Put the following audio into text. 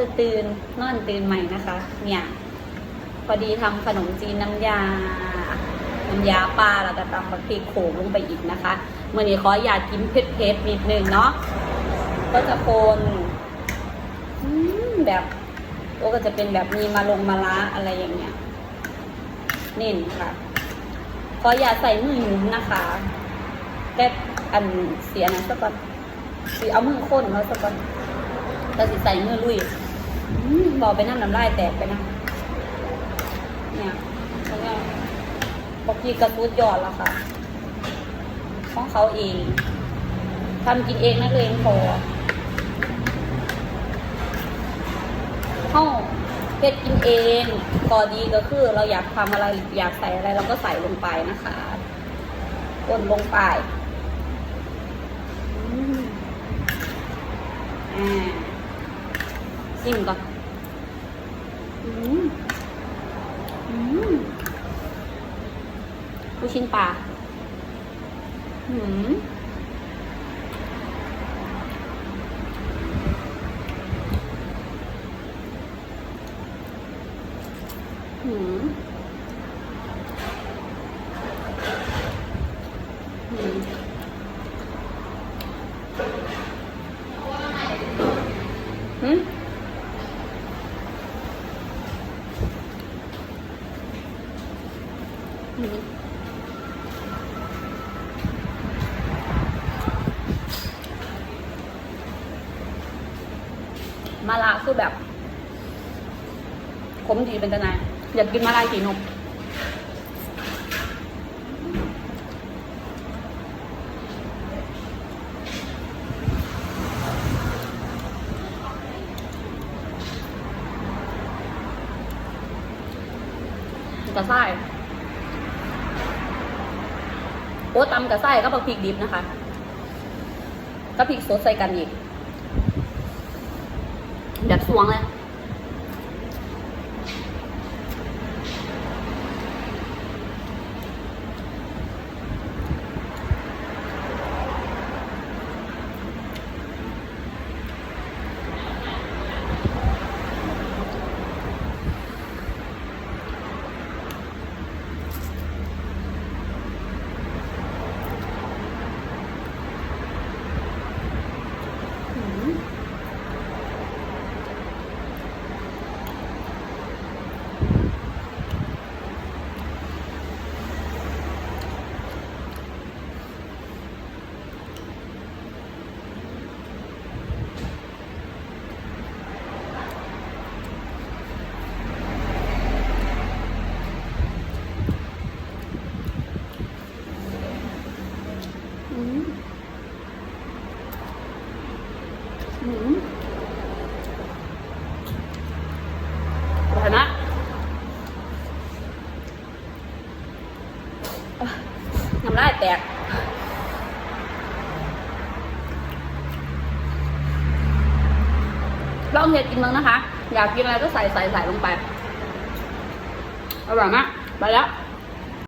ตื่นตื่นนอนตื่นใหม่นะคะ เนี่ย พอดีทำขนมจีนน้ำยาน้ำยาปลาแล้วก็ตำบักพริกโขลกลงไปอีกนะคะเมื่อนี้ขออยากกินเผ็ดๆนิดนึงเนาะก็จะโคนแบบโอก็จะเป็นแบบมีมาลงมาละอะไรอย่างเงี้ยเน้นค่ะขออย่าใส่มือหยุ้มนะคะแต่อันเสียนะสักก่อนสีเอามือค้นเขาสักก่อนแต่สิใส่มือลุย บอกไปน้ำน้ำลายแตกไปนะเนี่ยแล้วก็บอกพี่กระตุ้ดยอดแล้วค่ะ ของเขาเองทำกินเองนักเลงพอเข้าเพชรกินเองพอดีก็คือเราอยากทำอะไรอยากใส่อะไรเราก็ใส่ลงไปนะคะกดลงไปอ่า ชิมก่อนอืมอืมลูกชิ้ นปลาอืมาลาคือแบบขมดีเป็นตะนายอยากกินมาลายสีนมกระไส้ โอ้ตำกับไส้ก็บักพริกดิบนะคะก็พริกสดใส่กันอีกแบบสวงเลย อืม อร่อยนะน้ำลายแตกลองเห็ดกินมั้งนะคะ อยากกินอะไรก็ใส่ใส่ใส่ลงไป อร่อยมาก ไปแล้ว